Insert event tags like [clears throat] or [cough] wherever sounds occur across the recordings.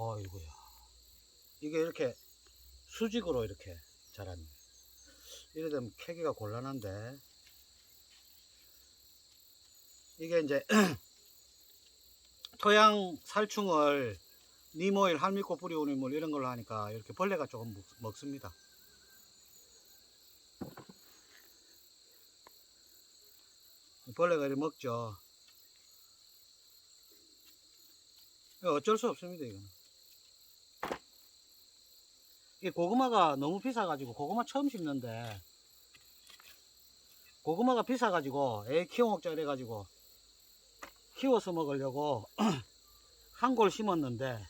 어이구야. 이게 이렇게 수직으로 이렇게 자랐네. 이래 되면 캐기가 곤란한데. 이게 이제 [clears throat] 토양 살충을 니모일, 할미꽃 뿌리오리물 이런 걸로 하니까 이렇게 벌레가 조금 먹, 먹습니다. 벌레가 이렇게 먹죠. 어쩔 수 없습니다, 이거는. 이 고구마가 너무 비싸가지고 고구마 처음 심는데 고구마가 비싸가지고 애 키워 먹자 이래가지고 키워서 먹으려고 [clears throat] 한 골 심었는데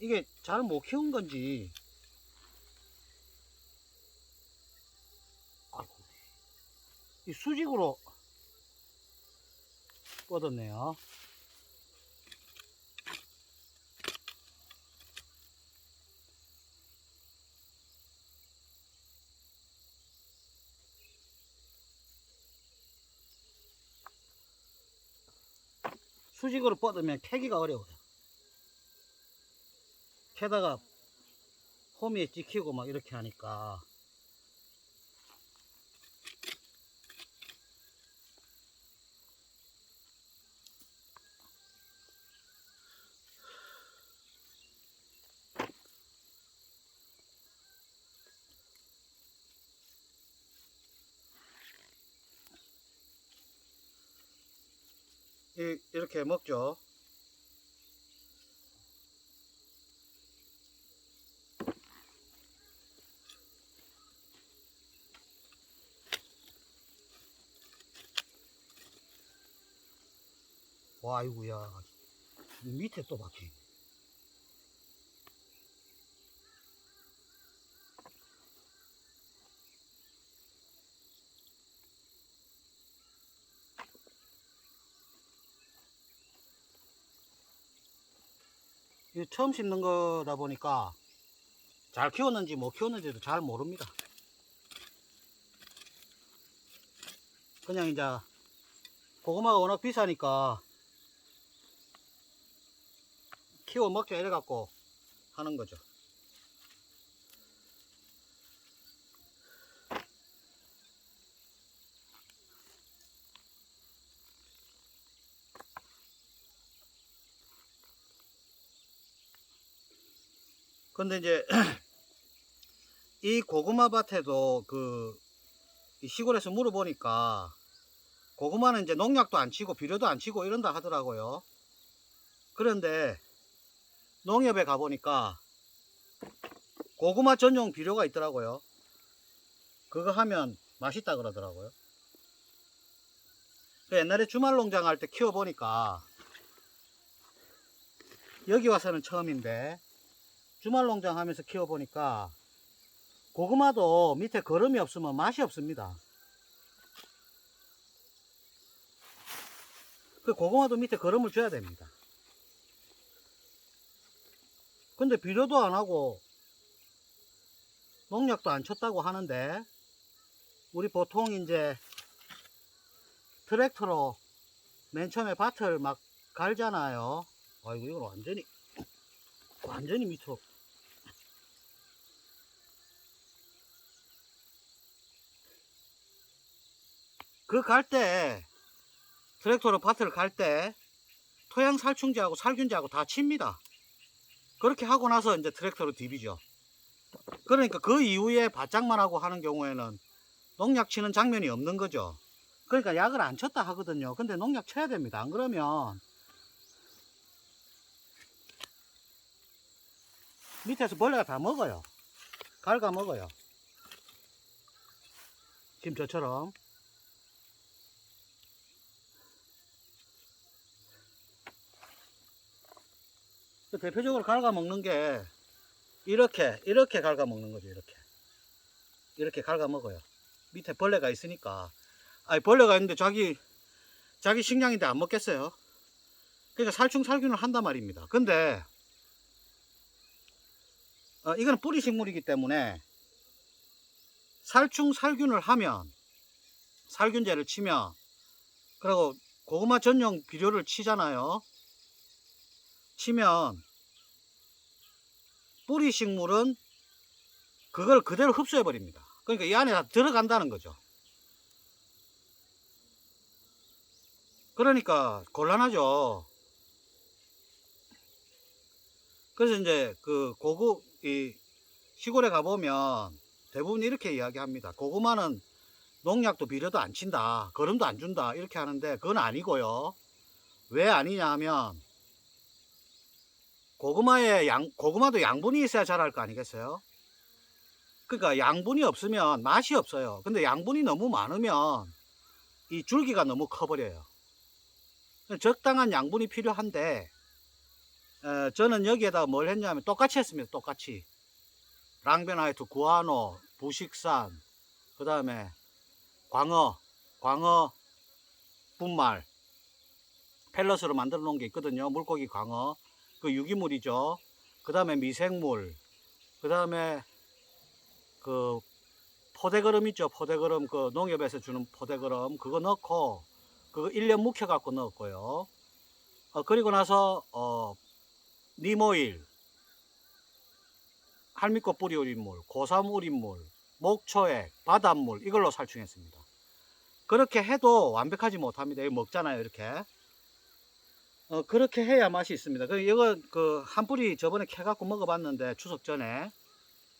이게 잘 못 키운 건지 이 수직으로 뻗었네요. 수직으로 뻗으면 캐기가 어려워요. 캐다가 호미에 찍히고 막 이렇게 하니까 이, 이렇게 먹죠. 와, 아이고야. 이 밑에 또 박혀. 이거 처음 심는 거다 보니까 잘 키웠는지 못 키웠는지도 잘 모릅니다. 그냥 이제 고구마가 워낙 비싸니까 키워 먹자 이래 갖고 하는 거죠. 근데 이제 [clears throat] 이 고구마 밭에도 그이 시골에서 물어보니까 고구마는 이제 농약도 안 치고 비료도 안 치고 이런다 하더라고요. 그런데 농협에 가보니까 고구마 전용 비료가 있더라고요. 그거 하면 맛있다 그러더라고요. 그 옛날에 주말 농장 할 때 키워보니까 여기 와서는 처음인데 주말 농장 하면서 키워보니까 고구마도 밑에 거름이 없으면 맛이 없습니다. 그 고구마도 밑에 거름을 줘야 됩니다. 근데 비료도 안 하고 농약도 안 쳤다고 하는데 우리 보통 이제 트랙터로 맨 처음에 밭을 막 갈잖아요. 아이고 이걸 완전히 완전히 밑으로 그 갈 때 트랙터로 밭을 갈 때 토양 살충제하고 살균제하고 다 칩니다. 그렇게 하고 나서 이제 트랙터로 디비죠. 그러니까 그 이후에 바짝만 하고 하는 경우에는 농약 치는 장면이 없는 거죠. 그러니까 약을 안 쳤다 하거든요. 근데 농약 쳐야 됩니다. 안 그러면 밑에서 벌레가 다 먹어요. 갉아 먹어요. 지금 저처럼. 대표적으로 갉아 먹는 게 이렇게 이렇게 갉아 먹는 거죠 이렇게. 이렇게 갉아 먹어요. 밑에 벌레가 있으니까. 아니 벌레가 있는데 자기 자기 식량인데 안 먹겠어요? 그러니까 살충 살균을 한단 말입니다. 근데 어, 이거는 뿌리 식물이기 때문에 살충 살균을 하면 살균제를 치면 그리고 고구마 전용 비료를 치잖아요 치면 뿌리 식물은 그걸 그대로 흡수해 버립니다. 그러니까 이 안에 다 들어간다는 거죠. 그러니까 곤란하죠. 그래서 이제 그 고구 이 시골에 가 보면 대부분 이렇게 이야기합니다. 고구마는 농약도 비료도 안 친다. 거름도 안 준다. 이렇게 하는데 그건 아니고요. 왜 아니냐 하면 고구마에 양, 고구마도 양분이 있어야 자랄 거 아니겠어요? 그러니까 양분이 없으면 맛이 없어요. 근데 양분이 너무 많으면 이 줄기가 너무 커버려요. 적당한 양분이 필요한데 에, 저는 여기에다 뭘 했냐면 똑같이 했습니다. 똑같이 랑베나이트, 구아노, 부식산, 그 다음에 광어, 광어 분말 펠럿으로 만들어 놓은 게 있거든요. 물고기 광어 그 유기물이죠. 그 다음에 미생물, 그 다음에 그 포대거름 있죠. 포대거름 그 농협에서 주는 포대거름 그거 넣고 그거 1년 묵혀 갖고 넣었고요. 어, 그리고 나서 어, 니모일, 할미꽃 뿌리 우린물, 고삼 우린물, 목초액, 바닷물 이걸로 살충했습니다. 그렇게 해도 완벽하지 못합니다. 이거 먹잖아요, 이렇게. 어, 그렇게 해야 맛이 있습니다. 그, 이거, 그, 한 뿌리 저번에 캐갖고 먹어봤는데, 추석 전에.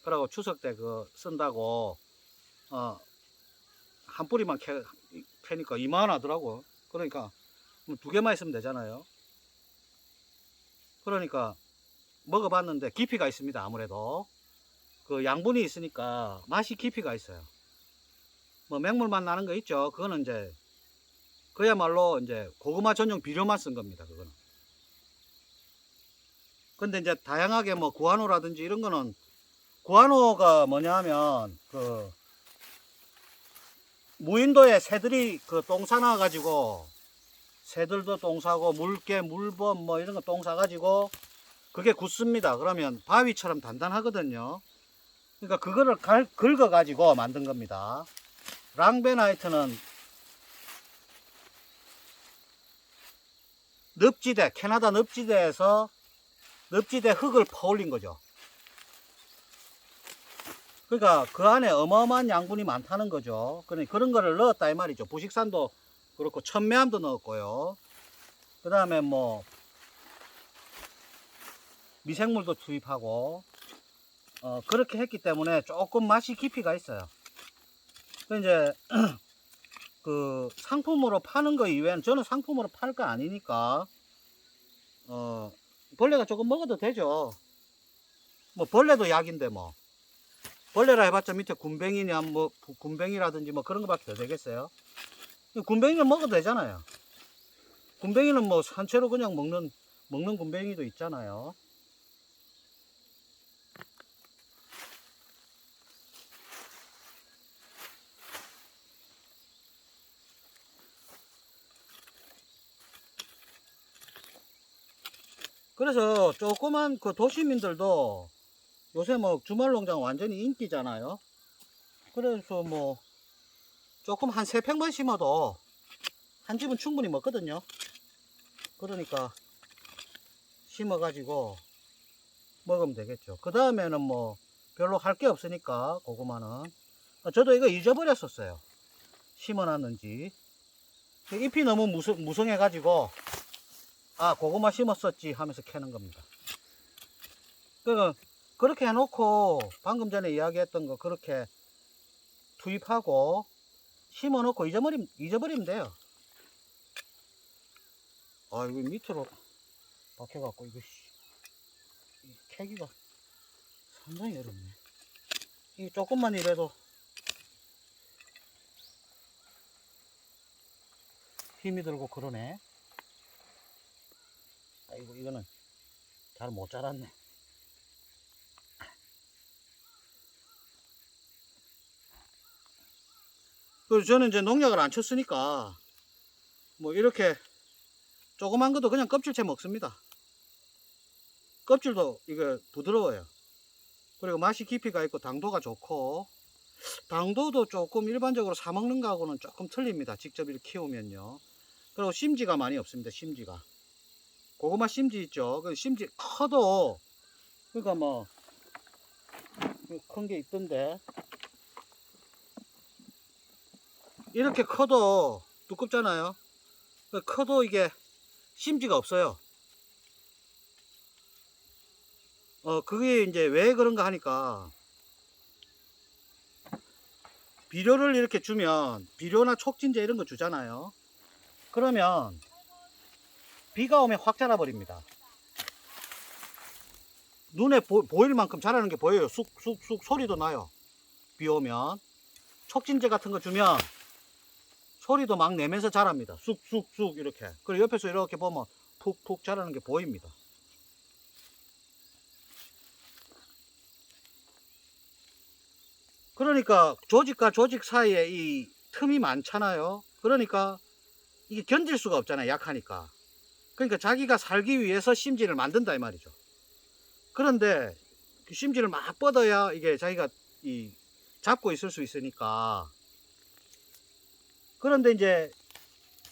그러고 추석 때 그, 쓴다고, 어, 한 뿌리만 캐, 캐니까 2만원 하더라고. 그러니까, 뭐두 개만 있으면 되잖아요. 그러니까, 먹어봤는데, 깊이가 있습니다. 아무래도. 그, 양분이 있으니까, 맛이 깊이가 있어요. 뭐, 맹물만 나는 거 있죠. 그거는 이제, 그야말로 이제 고구마 전용 비료만 쓴 겁니다. 그거는. 근데 이제 다양하게 뭐 구아노라든지 이런 거는 구아노가 뭐냐 하면 그 무인도에 새들이 그똥 싸놔 가지고 새들도 똥 싸고 물개, 물범 뭐 이런 거똥 싸가지고 그게 굳습니다. 그러면 바위처럼 단단하거든요. 그러니까 그거를 갈, 긁어 가지고 만든 겁니다. 랑베나이트는 늪지대, 캐나다 늪지대에서 늪지대 흙을 퍼올린 거죠. 그러니까 그 안에 어마어마한 양분이 많다는 거죠. 그러니 그런 거를 넣었다 이 말이죠. 부식산도 그렇고 천매암도 넣었고요. 그 다음에 뭐 미생물도 투입하고 어, 그렇게 했기 때문에 조금 맛이 깊이가 있어요. 그 이제 [clears throat] 그 상품으로 파는 거 이외에는 저는 상품으로 팔 거 아니니까 어 벌레가 조금 먹어도 되죠. 뭐 벌레도 약인데 뭐 벌레라 해봤자 밑에 군뱅이냐 뭐 구- 군뱅이라든지 뭐 그런 거밖에 더 되겠어요. 군뱅이는 먹어도 되잖아요. 군뱅이는 뭐 산채로 그냥 먹는 먹는 군뱅이도 있잖아요. 그래서 조그만 그 도시민들도 요새 뭐 주말 농장 완전히 인기잖아요. 그래서 뭐 조금 한 세 평만 심어도 한 집은 충분히 먹거든요. 그러니까 심어가지고 먹으면 되겠죠. 그 다음에는 뭐 별로 할 게 없으니까 고구마는 어, 저도 이거 잊어버렸었어요. 심어놨는지 잎이 너무 무성, 무성해가지고 아 고구마 심었었지 하면서 캐는 겁니다. 그 그렇게 해놓고 방금 전에 이야기했던 거 그렇게 투입하고 심어놓고 잊어버리면 잊어버리면 돼요. 아 이거 밑으로 박혀갖고 이거 씨, 이 캐기가 상당히 어렵네. 이 조금만 이래도 힘이 들고 그러네. 아이고 이거는 잘 못 자랐네. 그리고 저는 이제 농약을 안 쳤으니까 뭐 이렇게 조그만 것도 그냥 껍질째 먹습니다. 껍질도 이거 부드러워요. 그리고 맛이 깊이가 있고 당도가 좋고 당도도 조금 일반적으로 사 먹는 거하고는 조금 틀립니다. 직접 이렇게 키우면요. 그리고 심지가 많이 없습니다. 심지가. 고구마 심지 있죠. 그 심지 커도 그러니까 뭐 큰 게 있던데 이렇게 커도 두껍잖아요. 그 커도 이게 심지가 없어요. 어 그게 이제 왜 그런가 하니까 비료를 이렇게 주면 비료나 촉진제 이런 거 주잖아요. 그러면 비가 오면 확 자라버립니다. 눈에 보, 일 만큼 자라는 게 보여요. 쑥쑥쑥 소리도 나요. 비 오면 촉진제 같은 거 주면 소리도 막 내면서 자랍니다. 쑥쑥쑥 이렇게. 그리고 옆에서 이렇게 보면 푹푹 자라는 게 보입니다. 그러니까 조직과 조직 사이에 이 틈이 많잖아요. 그러니까 이게 견딜 수가 없잖아요. 약하니까. 그러니까 자기가 살기 위해서 심지를 만든다 이 말이죠. 그런데 그 심지를 막 뻗어야 이게 자기가 이 잡고 있을 수 있으니까. 그런데 이제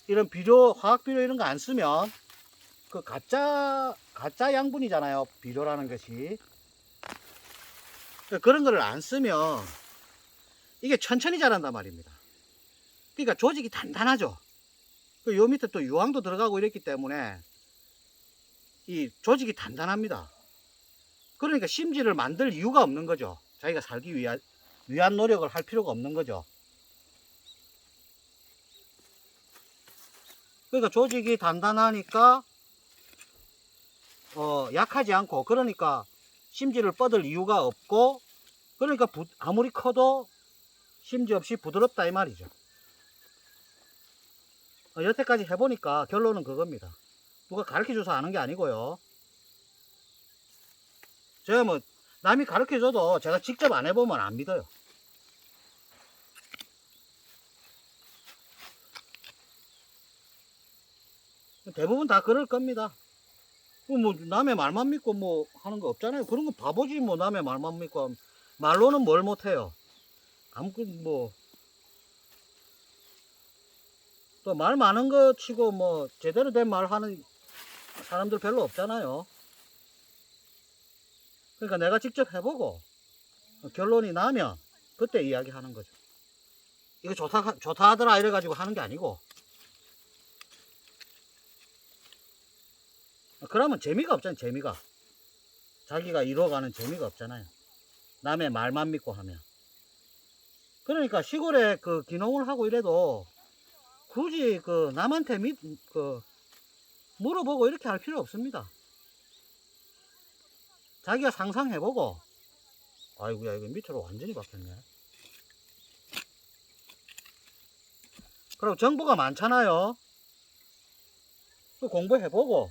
이런 비료, 화학 비료 이런 거 안 쓰면 그 가짜 가짜 양분이잖아요. 비료라는 것이. 그러니까 그런 거를 안 쓰면 이게 천천히 자란단 말입니다. 그러니까 조직이 단단하죠. 그 요 밑에 또 유황도 들어가고 이랬기 때문에 이 조직이 단단합니다. 그러니까 심지를 만들 이유가 없는 거죠. 자기가 살기 위한, 위한 노력을 할 필요가 없는 거죠. 그러니까 조직이 단단하니까 어, 약하지 않고 그러니까 심지를 뻗을 이유가 없고 그러니까 부- 아무리 커도 심지 없이 부드럽다 이 말이죠. 어, 여태까지 해보니까 결론은 그겁니다. 누가 가르쳐줘서 아는 게 아니고요. 제가 뭐 남이 가르쳐줘도 제가 직접 안 해보면 안 믿어요. 대부분 다 그럴 겁니다. 그뭐 남의 말만 믿고 뭐 하는 거 없잖아요. 그런 거 바보지 뭐 남의 말만 믿고. 말로는 뭘 못해요. 아무튼 뭐 또 말 많은 거 치고 뭐 제대로 된 말 하는 사람들 별로 없잖아요. 그러니까 내가 직접 해보고 결론이 나면 그때 이야기하는 거죠. 이거 좋다 좋다 하더라 이래 가지고 하는 게 아니고 그러면 재미가 없잖아요. 재미가 자기가 이뤄가는 재미가 없잖아요. 남의 말만 믿고 하면 그러니까 시골에 그 기농을 하고 이래도 굳이 그 남한테 믿, 그 물어보고 이렇게 할 필요 없습니다. 자기가 상상해보고 아이고야 이거 밑으로 완전히 박혔네. 그리고 정보가 많잖아요. 그 공부해보고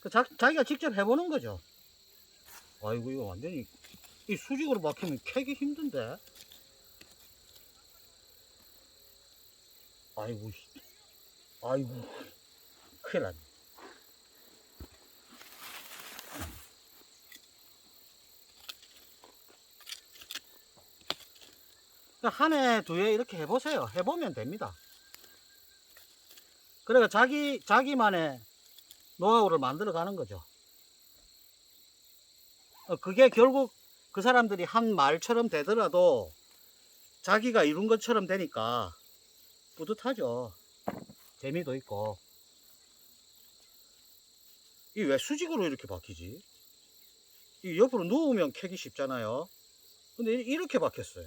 그 자, 자기가 직접 해보는 거죠. 아이고 이거 완전히 이 수직으로 박히면 캐기 힘든데. 아이고, 씨. 아이고, 큰일 났네. 한 해, 두 해 이렇게 해보세요. 해보면 됩니다. 그러니까 자기, 자기만의 노하우를 만들어 가는 거죠. 어, 그게 결국 그 사람들이 한 말처럼 되더라도 자기가 이룬 것처럼 되니까 뿌듯하죠. 재미도 있고. 이 왜 수직으로 이렇게 박히지? 이 옆으로 누우면 캐기 쉽잖아요. 근데 이- 이렇게 박혔어요.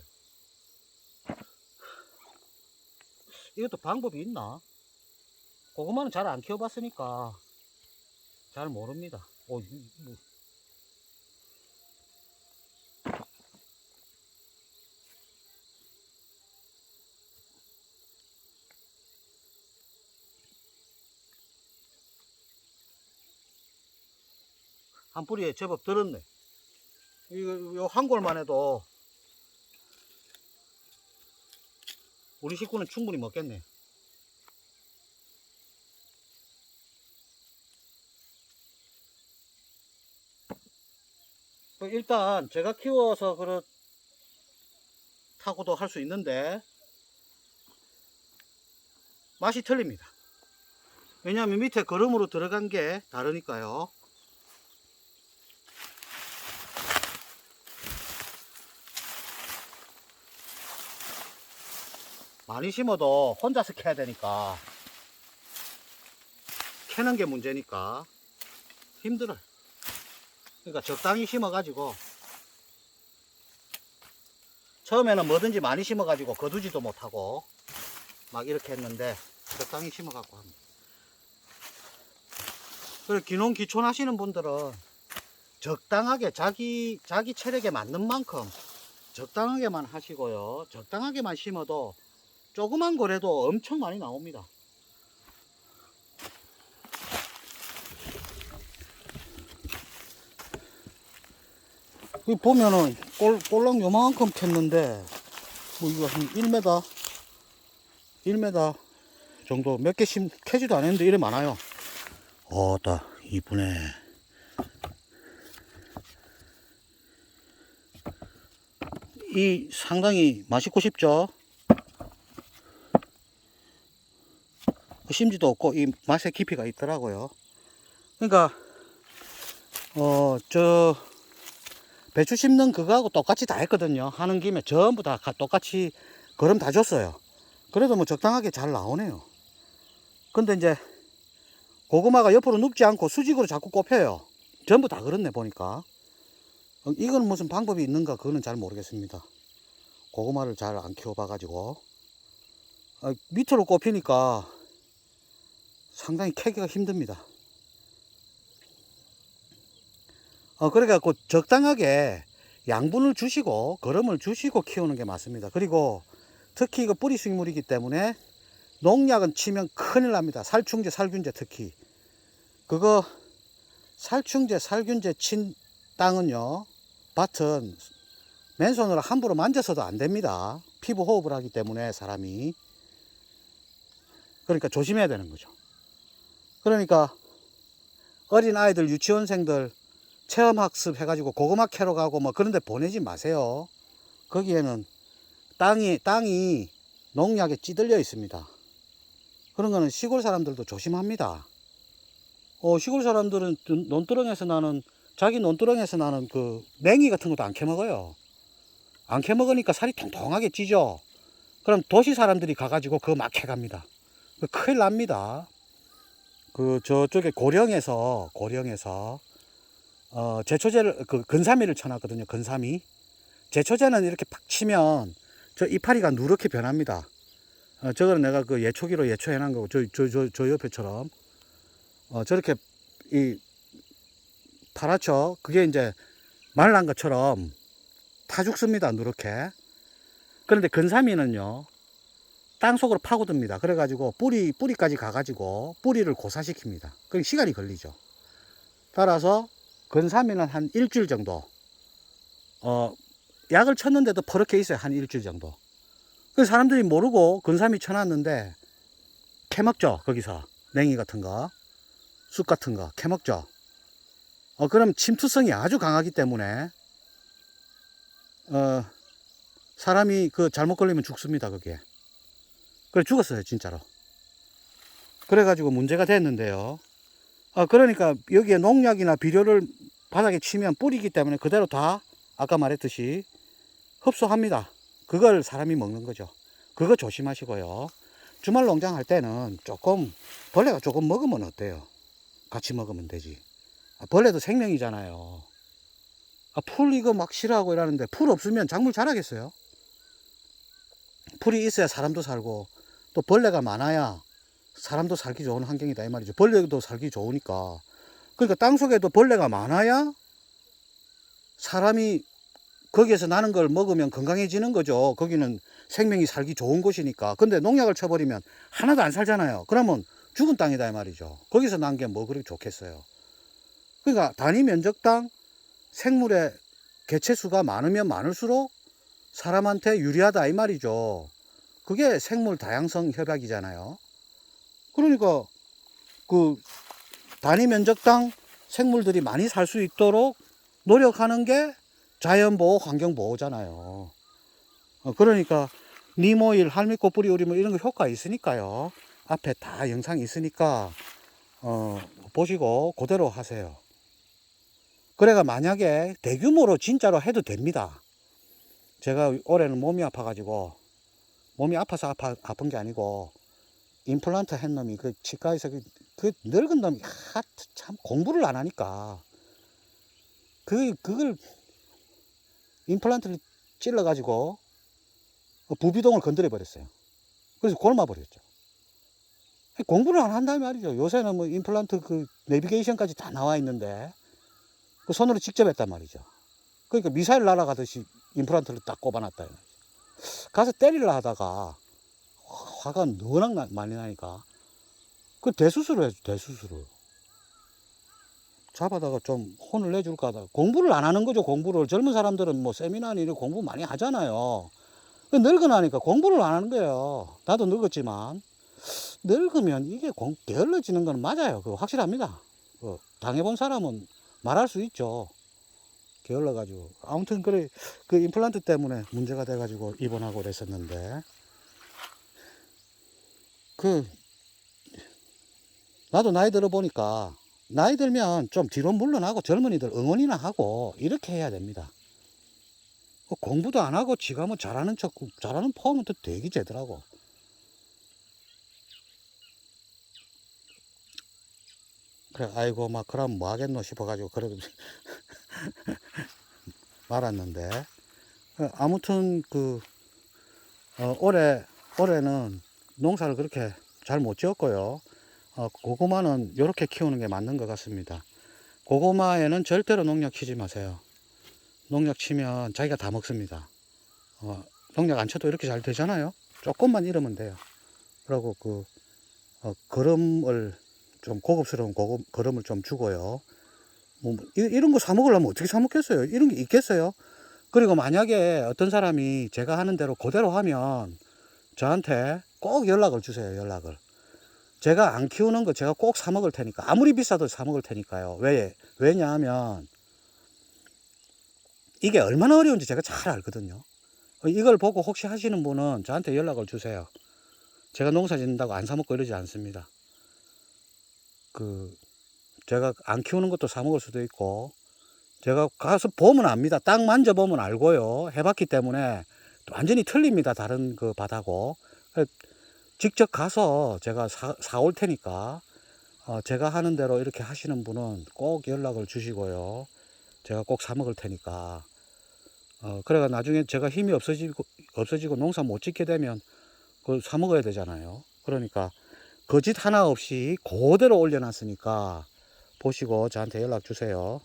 이것도 방법이 있나? 고구마는 잘 안 키워봤으니까 잘 모릅니다. 어, 이- 뭐. 한 뿌리에 제법 들었네. 이거, 요 한 골만 해도 우리 식구는 충분히 먹겠네. 어, 일단 제가 키워서 그렇다고도 할 수 있는데 맛이 틀립니다. 왜냐하면 밑에 거름으로 들어간 게 다르니까요. 많이 심어도 혼자서 캐야 되니까 캐는 게 문제니까 힘들어요. 그러니까 적당히 심어가지고 처음에는 뭐든지 많이 심어가지고 거두지도 못하고 막 이렇게 했는데 적당히 심어갖고 합니다. 그리고 기농 기촌 하시는 분들은 적당하게 자기 자기 체력에 맞는 만큼 적당하게만 하시고요. 적당하게만 심어도 조그만 거래도 엄청 많이 나옵니다. 여기 보면은 꼴, 꼴랑 요만큼 캤는데 뭐 이거 한 1m 1m 정도 몇개심 캐지도 않았는데 이래 많아요. 어따 이쁘네. 이 상당히 맛있고 싶죠 심지도 없고 이 맛의 깊이가 있더라고요 그러니까 어 저 배추 심는 그거하고 똑같이 다 했거든요. 하는 김에 전부 다 가- 똑같이 걸음 다 줬어요. 그래도 뭐 적당하게 잘 나오네요. 근데 이제 고구마가 옆으로 눕지 않고 수직으로 자꾸 꼽혀요. 전부 다 그렇네 보니까. 어, 이건 무슨 방법이 있는가 그거는 잘 모르겠습니다. 고구마를 잘 안 키워봐가지고 아, 밑으로 꼽히니까 상당히 캐기가 힘듭니다. 어, 그래갖고 적당하게 양분을 주시고 거름을 주시고 키우는 게 맞습니다. 그리고 특히 이거 뿌리 식물이기 때문에 농약은 치면 큰일 납니다. 살충제, 살균제 특히. 그거 살충제, 살균제 친 땅은요, 밭은 맨손으로 함부로 만져서도 안 됩니다. 피부 호흡을 하기 때문에 사람이. 그러니까 조심해야 되는 거죠. 그러니까 어린 아이들, 유치원생들 체험학습 해가지고 고구마 캐러 가고 뭐 그런 데 보내지 마세요. 거기에는 땅이, 땅이 농약에 찌들려 있습니다. 그런 거는 시골 사람들도 조심합니다. 어, 시골 사람들은 논두렁에서 나는, 자기 논두렁에서 나는 그 냉이 같은 것도 안 캐먹어요. 안 캐먹으니까 살이 통통하게 찌죠. 그럼 도시 사람들이 가가지고 그거 막 캐갑니다. 그 큰일 납니다. 그 저쪽에 고령에서, 고령에서 어, 제초제를, 그, 근사미를 쳐놨거든요. 근사미. 제초제는 이렇게 팍 치면 저 이파리가 누렇게 변합니다. 어, 저거는 내가 그 예초기로 예초해 놓은 거고, 저, 저, 저, 저 옆에처럼. 어, 저렇게 이, 파랗죠? 그게 이제 말란 것처럼 타 죽습니다. 누렇게. 그런데 근사미는요, 땅 속으로 파고듭니다. 그래가지고 뿌리, 뿌리까지 가가지고 뿌리를 고사시킵니다. 그럼 시간이 걸리죠. 따라서 근사미는 한 일주일 정도. 어 약을 쳤는데도 퍼렇게 있어요. 한 일주일 정도. 그 사람들이 모르고 근사미 쳐놨는데 캐먹죠 거기서. 냉이 같은 거 쑥 같은 거. 캐먹죠. 어 그럼 침투성이 아주 강하기 때문에 어 사람이 그 잘못 걸리면 죽습니다 거기에 그래 죽었어요 진짜로 그래가지고 문제가 됐는데요 아, 그러니까 여기에 농약이나 비료를 바닥에 치면 뿌리기 때문에 그대로 다 아까 말했듯이 흡수합니다. 그걸 사람이 먹는 거죠. 그거 조심하시고요. 주말 농장 할 때는 조금 벌레가 조금 먹으면 어때요? 같이 먹으면 되지. 아, 벌레도 생명이잖아요. 아, 풀 이거 막 싫어하고 이러는데 풀 없으면 작물 자라겠어요? 풀이 있어야 사람도 살고 또 벌레가 많아야 사람도 살기 좋은 환경이다 이 말이죠. 벌레도 살기 좋으니까. 그러니까 땅 속에도 벌레가 많아야 사람이 거기에서 나는 걸 먹으면 건강해지는 거죠. 거기는 생명이 살기 좋은 곳이니까. 근데 농약을 쳐버리면 하나도 안 살잖아요. 그러면 죽은 땅이다 이 말이죠. 거기서 난 게 뭐 그렇게 좋겠어요. 그러니까 단위 면적당 생물의 개체수가 많으면 많을수록 사람한테 유리하다 이 말이죠. 그게 생물 다양성 협약이잖아요. 그러니까 그 단위 면적당 생물들이 많이 살 수 있도록 노력하는 게 자연보호, 환경보호잖아요. 어, 그러니까 니모일, 할미꽃 뿌리 우리뭐 이런 거 효과 있으니까요. 앞에 다 영상이 있으니까 어, 보시고 그대로 하세요. 그래가 만약에 대규모로 진짜로 해도 됩니다. 제가 올해는 몸이 아파가지고 몸이 아파서 아파, 아픈 게 아니고 임플란트 한 놈이 그 치과에서 그, 그 늙은 놈이 하, 참 공부를 안 하니까 그 그걸 임플란트를 찔러가지고 그 부비동을 건드려 버렸어요. 그래서 골마 버렸죠. 공부를 안 한다는 말이죠. 요새는 뭐 임플란트 그 내비게이션까지 다 나와 있는데 그 손으로 직접 했단 말이죠. 그러니까 미사일 날아가듯이 임플란트를 딱 꼽아놨다. 가서 때리려 하다가 화가 워낙 나- 많이 나니까. 그 대수술을 해줘 대수술을. 잡아다가 좀 혼을 내줄까 하다가 공부를 안 하는 거죠 공부를. 젊은 사람들은 뭐 세미나니 공부 많이 하잖아요. 그 늙어나니까 공부를 안 하는 거예요. 나도 늙었지만. 늙으면 이게 공, 게을러지는 건 맞아요. 그거 확실합니다. 그 당해본 사람은 말할 수 있죠 게을러 가지고 아무튼 그래 그 임플란트 때문에 문제가 돼 가지고 입원하고 그랬었는데 그 나도 나이 들어 보니까 나이 들면 좀 뒤로 물러나고 젊은이들 응원이나 하고 이렇게 해야 됩니다. 뭐 공부도 안 하고 지가 뭐 잘하는 척 잘하는 폼은 또 되게 제더라고. 그래 아이고 막 그럼 뭐 하겠노 싶어가지고 그래도 [laughs] 말았는데 어, 아무튼 그 어, 올해 올해는 농사를 그렇게 잘 못 지었고요. 어, 고구마는 이렇게 키우는 게 맞는 것 같습니다. 고구마에는 절대로 농약 치지 마세요. 농약 치면 자기가 다 먹습니다. 어, 농약 안 쳐도 이렇게 잘 되잖아요. 조금만 잃으면 돼요. 그리고 그 어, 거름을 좀 고급스러운 고급 거름을 좀 주고요. 뭐 이, 이런 거 사 먹으려면 어떻게 사 먹겠어요? 이런 게 있겠어요? 그리고 만약에 어떤 사람이 제가 하는 대로 그대로 하면 저한테 꼭 연락을 주세요. 연락을. 제가 안 키우는 거 제가 꼭 사 먹을 테니까 아무리 비싸도 사 먹을 테니까요. 왜 왜냐하면 이게 얼마나 어려운지 제가 잘 알거든요. 어, 이걸 보고 혹시 하시는 분은 저한테 연락을 주세요. 제가 농사 짓는다고 안 사 먹고 이러지 않습니다. 그 제가 안 키우는 것도 사 먹을 수도 있고 제가 가서 보면 압니다. 딱 만져보면 알고요. 해봤기 때문에 완전히 틀립니다. 다른 그 바다고. 직접 가서 제가 사, 사올 테니까 어, 제가 하는 대로 이렇게 하시는 분은 꼭 연락을 주시고요. 제가 꼭 사 먹을 테니까. 어, 그래가 나중에 제가 힘이 없어지고, 없어지고 농사 못 짓게 되면 그걸 사 먹어야 되잖아요. 그러니까 거짓 하나 없이 그대로 올려놨으니까 보시고 저한테 연락 주세요.